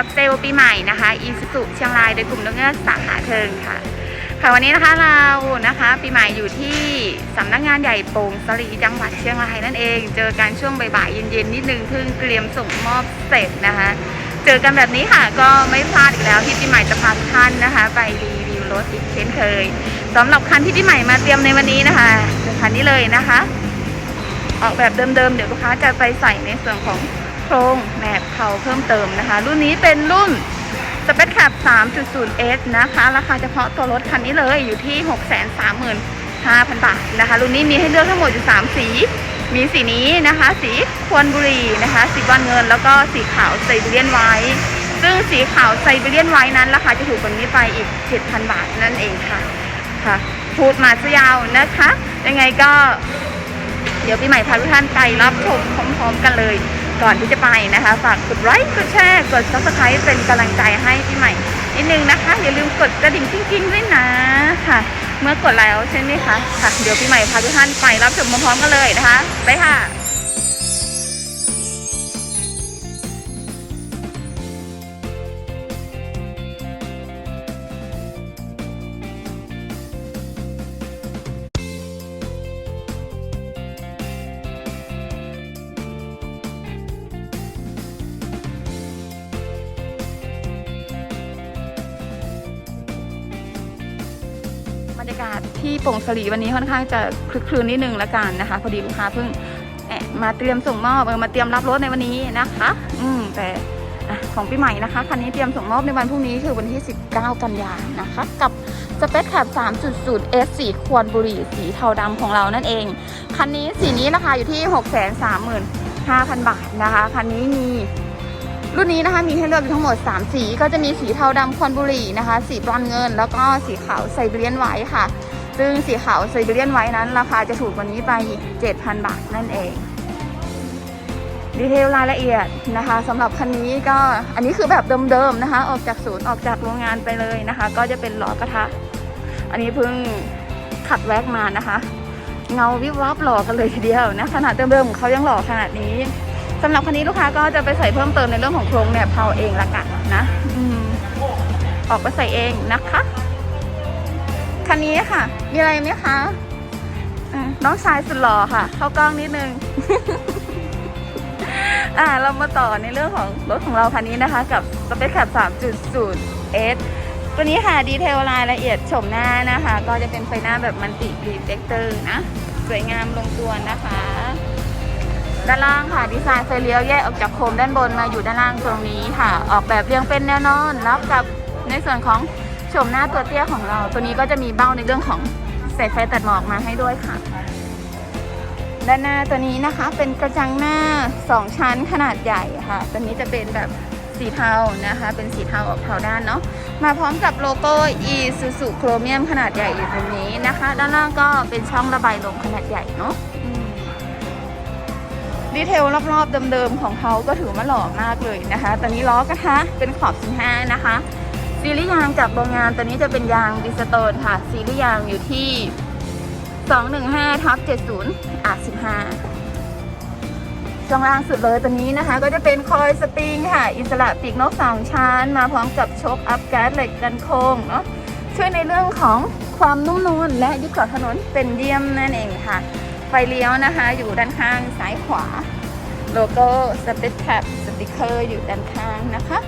กับเซลล์ปีใหม่นะคะอีสุสุเชียงรายโดยกลุ่มนกเงือกสาขาเทิงค่ะ ค่ะวันนี้นะคะเรานะคะปีใหม่อยู่ที่สำนักงานใหญ่โป่งสลีจังหวัดเชียงรายนั่นเอง เจอกันช่วงบ่ายๆเย็นๆนิดนึงเพิ่งเตรียมส่งมอบเสร็จนะคะ เจอกันแบบนี้ค่ะก็ไม่พลาดอีกแล้วที่ปีใหม่จะพาทุกท่านนะคะ ไปรีวิวรถอีกเช่นเคยสำหรับคันที่ปีใหม่มาเตรียมในวันนี้นะคะคันนี้เลยนะคะ ออกแบบเดิมๆเดี๋ยวลูกค้าจะไปใส่ในส่วนของ ครงแหนบเผาเพิ่มเติมนะคะ รุ่นนี้เป็นรุ่นสเปซแคป 3.0S นะคะ ราคาเฉพาะตัวรถคันนี้เลยอยู่ที่ 635,000 บาทนะคะ รุ่นนี้มีให้เลือกทั้งหมดอยู่ 3 สี มีสีนี้นะคะ สีควนบุรีนะคะ สีบอลเงิน แล้วก็สีขาวไซบีเรียนไวท์ซึ่งสีขาวไซบีเรียนไวท์นั้น ราคาจะถูกกว่านี้ไปอีก 7,000 บาทนั่นเองค่ะค่ะพูดมาซะยาวนะคะ ยังไงก็เดี๋ยวปีใหม่พาทุกท่านไปรับชมพร้อมๆกันเลย ก่อนที่จะไปนะคะ ฝากกดไลค์กดแชร์กด subscribe เป็นกำลังใจให้พี่ใหม่นิดนึงนะคะ อย่าลืมกดกระดิ่งกิ้งๆด้วยนะค่ะ เมื่อกดแล้วใช่ไหมคะค่ะ เดี๋ยวพี่ใหม่พาทุกท่านไปรับชมพร้อมๆกันเลยนะคะไปค่ะากาศที่โป่งสลีวันนี้ค่อนข้างจะคลึกคลืนนิดนึงละกันนะคะ พอดีลูกค้าเพิ่งมาเตรียมส่งมอบเออมาเตรียมรับรถในวันนี้นะคะ อืมแต่ของปีใหม่นะคะคันนี้เตรียมส่งมอบในวันพรุ่งนี้คือวันที่ 19 กันยานะคะ กับสเปซแคป3.0 S สีควรบุรีสีเทาดำของเรานั่นเอง คันนี้สีนี้ราคาอยู่ที่ 635,000 บาทนะคะ คันนี้มี รุ่นนี้นะคะมีให้เลือกอยู่ทั้งหมด 3 สีก็จะมีสีเทาดำควันบุหรี่นะคะ สีบรอนเงิน แล้วก็สีขาวไซบีเรียนไวท์ค่ะ ซึ่งสีขาวไซบีเรียนไวท์นั้น ราคาจะถูกกว่านี้ไป 7,000 บาทนั่นเอง ดีเทลรายละเอียดนะคะสำหรับคันนี้ก็อันนี้คือแบบเดิมๆนะคะ ออกจากศูนย์ออกจากโรงงานไปเลยนะคะ ก็จะเป็นล้อกระทะ อันนี้เพิ่งขัดแว็กมานะคะ เงาวิบวับหล่อกันเลยทีเดียวนะขนาดเดิมๆของเขายังหล่อขนาดนี้ สำหรับคันนี้ลูกค้าก็จะไปใส่เพิ่มเติมในเรื่องของโครงแหนบเพาเองละกันนะอืมออกไปใส่เองนะคะคันนี้ค่ะ มีอะไรไหมคะอะน้องชายสุดหล่อค่ะ เข้ากล้องนิดนึง อ่าเรามาต่อในเรื่องของรถของเราคันนี้นะคะ กับสเปคแคป3.0 S ตัวนี้ค่ะ ดีเทลรายละเอียดชมหน้านะคะ ก็จะเป็นไฟหน้าแบบมันติรีเฟกเตอร์นะ สวยงามลงตัวนะคะ ด้านล่างค่ะ ดีไซน์ไฟเลี้ยวแยกออกจากโคมด้านบนมาอยู่ด้านล่างตรงนี้ค่ะ ออกแบบเรียงเป็นแนวนอนรับกับในส่วนของโฉมหน้าตัวเตี้ยของเรา ตัวนี้ก็จะมีเบ้าในเรื่องของใส่ไฟตัดหมอกมาให้ด้วยค่ะ ด้านหน้าตัวนี้นะคะเป็นกระจังหน้า 2 ชั้นขนาดใหญ่ค่ะ ตัวนี้จะเป็นแบบสีเทานะคะ เป็นสีเทาออกเทาด้านเนาะ มาพร้อมกับโลโก้ Isuzu Chromium ขนาดใหญ่อยู่ตรงนี้นะคะ ด้านล่างก็เป็นช่องระบายลมขนาดใหญ่เนาะ ดีเทลรอบๆเดิมๆของเขาก็ถือว่าหล่อมากเลยนะคะ ตอนนี้ล้อกระทะเป็นขอบ15นะคะ ซีรีส์ยางจากโรงงานตัวนี้จะเป็นยางดิสโตนค่ะ ซีรีส์ยางอยู่ที่ 215ทับ70อา15ช่วงล่างสุดเลยตัวนี้นะคะ ก็จะเป็นคอยสปริงค่ะ อิสระปีกนกสองชั้น มาพร้อมกับโชคอัพแก๊สเหล็กกันโค้งเนาะช่วยในเรื่องของความนุ่มนวลและยึดเกาะถนนเป็นเยี่ยมนั่นเองค่ะ ไฟเลี้ยวนะคะ อยู่ด้านข้างซ้ายขวา โลโก้สเปซแคปสติกเกอร์อยู่ด้านข้างนะคะ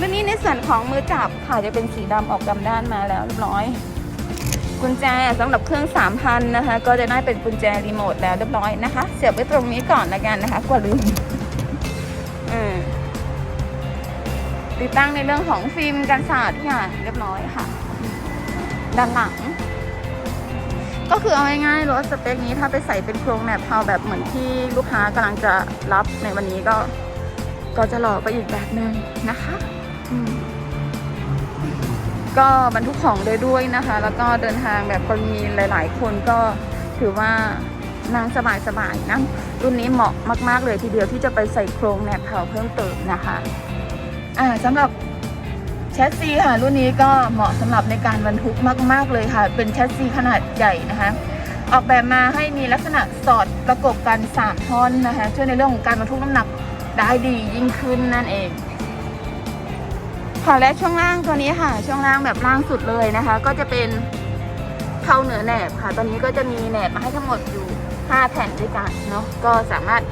รุ่นนี้ในส่วนของมือจับค่ะจะเป็นสีดำออกดำด้านมาแล้วเรียบร้อยกุญแจสำหรับเครื่อง 3,000 นะคะ ก็จะได้เป็นกุญแจรีโมทแล้วเรียบร้อยนะคะ เสียบไว้ตรงนี้ก่อนละกันนะคะกว่าลืมติดตั้งในเรื่องของฟิล์มกันสาดทุกอย่างเรียบร้อยค่ะ ด้านหลัง ก็คือเอาง่ายๆรถสเปคนี้ถ้าไปใส่เป็นโครงแหนบเพาแบบเหมือนที่ลูกค้ากำลังจะรับในวันนี้ก็ก็จะหล่อไปอีกแบบหนึ่งนะคะก็บรรทุกของได้ด้วยนะคะ แล้วก็เดินทางแบบกรณีหลาย ๆ คนก็ถือว่านั่งสบายๆนะรุ่นนี้เหมาะมาก ๆ เลยทีเดียวที่จะไปใส่โครงแหนบเพาเพิ่มเติมนะคะ อ่าสำหรับ ชสซีค่ะ รุ่นนี้ก็เหมาะสำหรับในการบรรทุกมาก ๆ เลยค่ะ เป็นแชสซีขนาดใหญ่นะคะ ออกแบบมาให้มีลักษณะสอดประกบกัน 3 ท่อนนะคะ ช่วยในเรื่องของการบรรทุกน้ำหนักได้ดียิ่งขึ้นนั่นเองค่ะและช่วงล่างตัวนี้ค่ะ ช่วงล่างแบบล่างสุดเลยนะคะ ก็จะเป็นเท่าเหนือแหนบค่ะ ตอนนี้ก็จะมีแหนบมาให้ทั้งหมดอยู่ 5 แผ่นด้วยกันเนาะก็สามารถ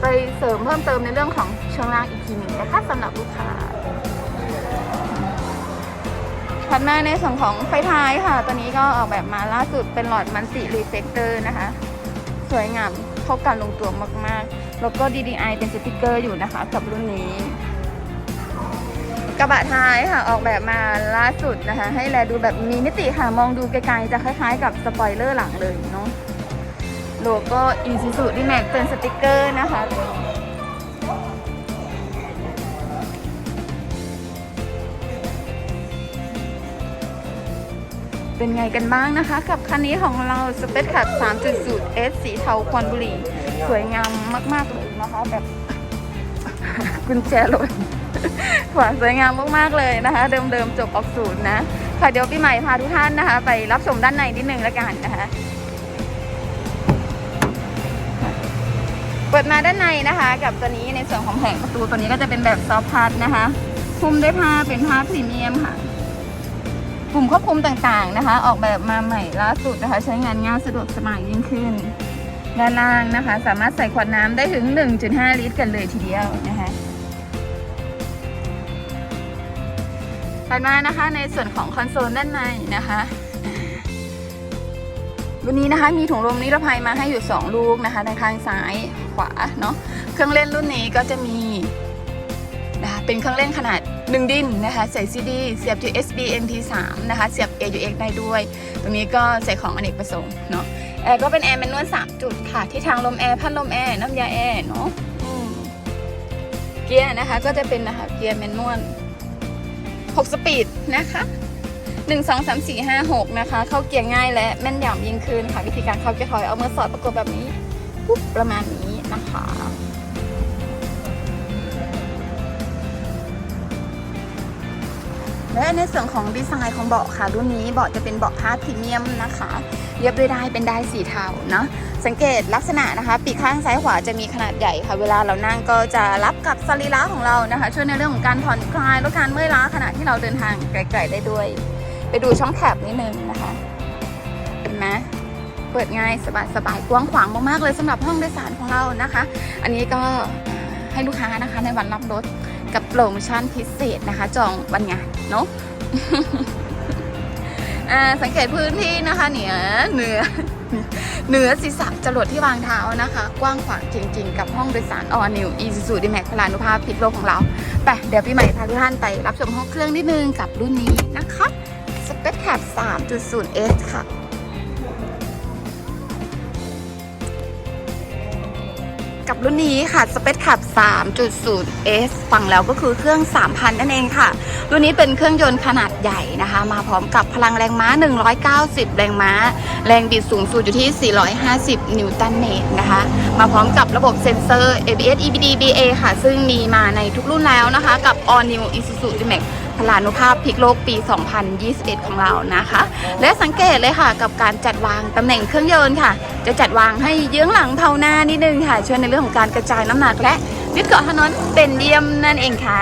ไปเสริมเพิ่มเติมในเรื่องของช่วงล่างอีกทีหนึ่งนะคะสำหรับลูกค้า ถัดมาในส่วนของไฟท้ายค่ะ ตัวนี้ก็ออกแบบมาล่าสุดเป็นหลอดมันติรีเฟกเตอร์นะคะ สวยงามเข้ากันลงตัวมากๆ แล้วก็ DDI เป็นสติกเกอร์อยู่นะคะ กับรุ่นนี้ กระบะท้ายค่ะออกแบบมาล่าสุดนะคะ ให้แลดูแบบมีมิติค่ะ มองดูไกลๆจะคล้ายๆ กับสปอยเลอร์หลังเลยเนาะโลโก้ Isuzu D-Max เป็นสติกเกอร์นะคะ เป็นไงกันบ้างนะคะ กับคันนี้ของเรา Space Cab 3.0 S สีเทาควันบุหรี่สวยงามมากๆเลยนะคะแบบกุญแจรถขวาสวยงามมากๆเลยนะคะ เดิมๆจบออกศูนย์นะค่ะเดี๋ยวพี่ใหม่พาทุกท่านนะคะ ไปรับชมด้านในนิดนึงแล้วกันนะคะ เปิดมาด้านในนะคะ กับตัวนี้ในส่วนของแผงประตูตัวนี้ก็จะเป็นแบบซอฟต์พัดนะคะ คุมด้วยผ้าเป็นผ้าพรีเมียมค่ะ ปุ่มควบคุมต่างๆนะคะ ออกแบบมาใหม่ล่าสุดนะคะ ใช้งานง่ายสะดวกสบายยิ่งขึ้น ด้านล่างนะคะ สามารถใส่ขวดน้ำได้ถึง 1.5 ลิตรกันเลยทีเดียวนะคะถัดมานะคะในส่วนของคอนโซลด้านในนะคะวันนี้นะคะมีถุงลมนิรภัยมาให้อยู่ 2 ลูกนะคะทางข้างซ้ายขวาเนาะเครื่องเล่นรุ่นนี้ก็จะมีนะคะเป็นเครื่องเล่นขนาด 1 ดิ้นนะคะใส่ซีดีเสียบ USB MP3 นะคะเสียบ AUX ได้ด้วย ตรงนี้ก็ใส่ของอเนกประสงค์เนาะแอร์ก็เป็นแอร์แมนนวล3จุดค่ะ ที่ทางลมแอร์พัดลมแอร์น้ำยาแอร์เนาะเกียร์นะคะก็จะเป็นนะคะเกียร์แมนนวล6 สปีดนะคะ1 2 3 4 5 6 นะคะ เข้าเกียร์ง่ายและแม่นยำยิ่งขึ้นค่ะ วิธีการเข้าเกียร์ถอยเอามือสอดประกบแบบนี้ปุ๊บประมาณนี้นะคะ และในส่วนของดีไซน์ของเบาะค่ะ รุ่นนี้เบาะจะเป็นเบาะผ้าพรีเมียมนะคะเย็บด้วยได้เป็นได้สีเทาเนาะสังเกตลักษณะนะคะ ปีกข้างซ้ายขวาจะมีขนาดใหญ่ค่ะ เวลาเรานั่งก็จะรับกับสรีระของเรานะคะ ช่วยในเรื่องของการผ่อนคลายลดการเมื่อยล้าขณะที่เราเดินทางไกลๆได้ด้วย ไปดูช่องแคบนิดนึงนะคะเห็นไหมเปิดง่ายสบายๆกว้างขวางมากๆเลยสำหรับห้องโดยสารของเรานะคะ อันนี้ก็ให้ลูกค้านะคะในวันรับรถ กับโปรโมชั่นพิเศษนะคะ จองวันงาเนาะสังเกตพื้นที่นะคะ เหนือเหนือเหนือศีรษะจรดที่วางเท้านะคะ กว้างขวางจริงๆ กับห้องโดยสารออนิวอีซูซูดีแม็กพลานุภาพพิกโลกของเราไปเดี๋ยวพี่ใหม่พาทุกท่านไปรับชมห้องเครื่องนิดนึงกับรุ่นนี้นะคะสเปคแคป3.0 S ค่ะ กับรุ่นนี้ค่ะ Space Cab 3.0 S ฟังแล้วก็คือเครื่อง 3,000 นั่นเองค่ะ รุ่นนี้เป็นเครื่องยนต์ขนาดใหญ่นะคะ มาพร้อมกับพลังแรงม้า 190 แรงม้า แรงบิดสูงสุดอยู่ที่ 450 นิวตันเมตรนะคะ มาพร้อมกับระบบเซ็นเซอร์ ABS EBD BA ค่ะ ซึ่งมีมาในทุกรุ่นแล้วนะคะ กับ All New Isuzu D-Max พลานุภาพพลิกโลกปี 2021 ของเรานะคะ และสังเกตเลยค่ะกับการจัดวางตำแหน่งเครื่องยนต์ค่ะ จะจัดวางให้เยื้องหลังเผาหน้านิดนึงค่ะ ช่วยในเรื่องของการกระจายน้ำหนักและยึดเกาะถนนเป็นเยี่ยมนั่นเองค่ะ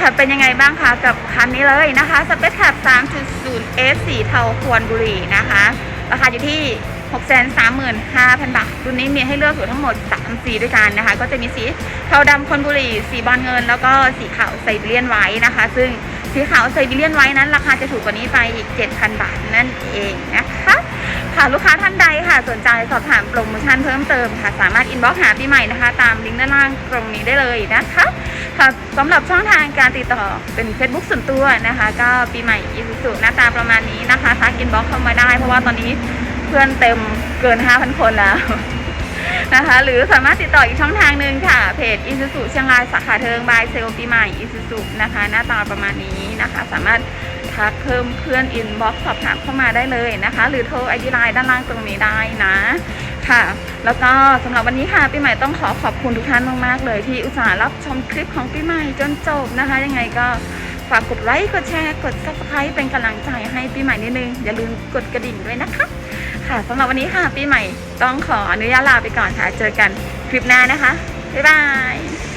ค่ะเป็นยังไงบ้างคะกับคันนี้เลยนะคะ Space Cab 3.0 S สีเทาควรบุรีนะคะ ราคาอยู่ที่ 635,000 บาท รุ่นนี้มีให้เลือกอยู่ทั้งหมด 3 สีด้วยกันนะคะ ก็จะมีสีเทาดำคนบุรี สีบอลเงิน แล้วก็สีขาวไซบีเรียนไว้นะคะ ซึ่งสีขาวไซบีเรียนไว้นั้นราคาจะถูกกว่านี้ไปอีก 7,000 บาทนั่นเองนะคะค่ะลูกค้าท่านใดค่ะสนใจสอบถามโปรโมชั่นเพิ่มเติมค่ะ สามารถอินบ็อกซ์หาพี่ใหม่นะคะ ตามลิงก์ด้านล่างตรงนี้ได้เลยนะคะค่ะสำหรับช่องทางการติดต่อเป็น Facebook ส่วนตัวนะคะ ก็ปีใหม่อีสุสุหน้าตาประมาณนี้นะคะทักอินบ็อกเข้ามาได้ เพราะว่าตอนนี้ เพื่อนเต็มเกิน 5,000 คนแล้วนะคะ หรือสามารถติดต่ออีกช่องทางหนึ่งค่ะ เพจอีสุสุเชียงรายสาขาเทิงบายเซลปีใหม่อีสุสุนะคะ หน้าตาประมาณนี้นะคะ สามารถทักเพิ่มเพื่อนอินบ็อกสอบถามเข้ามาได้เลยนะคะ หรือโทรไอดีไลน์ด้านล่างตรงนี้ได้นะค่ะ แล้วก็สำหรับวันนี้ค่ะปีใหม่ต้องขอขอบคุณทุกท่านมากๆเลย ที่อุตส่าห์รับชมคลิปของปีใหม่จนจบนะคะ ยังไงก็ ฝากกดไลค์ กดแชร์ กด subscribe เป็นกำลังใจให้ปีใหม่นิดนึง อย่าลืมกดกระดิ่งด้วยนะคะ ค่ะสำหรับวันนี้ค่ะปีใหม่ต้องขออนุญาตลาไปก่อนค่ะ เจอกันคลิปหน้านะคะ บ๊ายบาย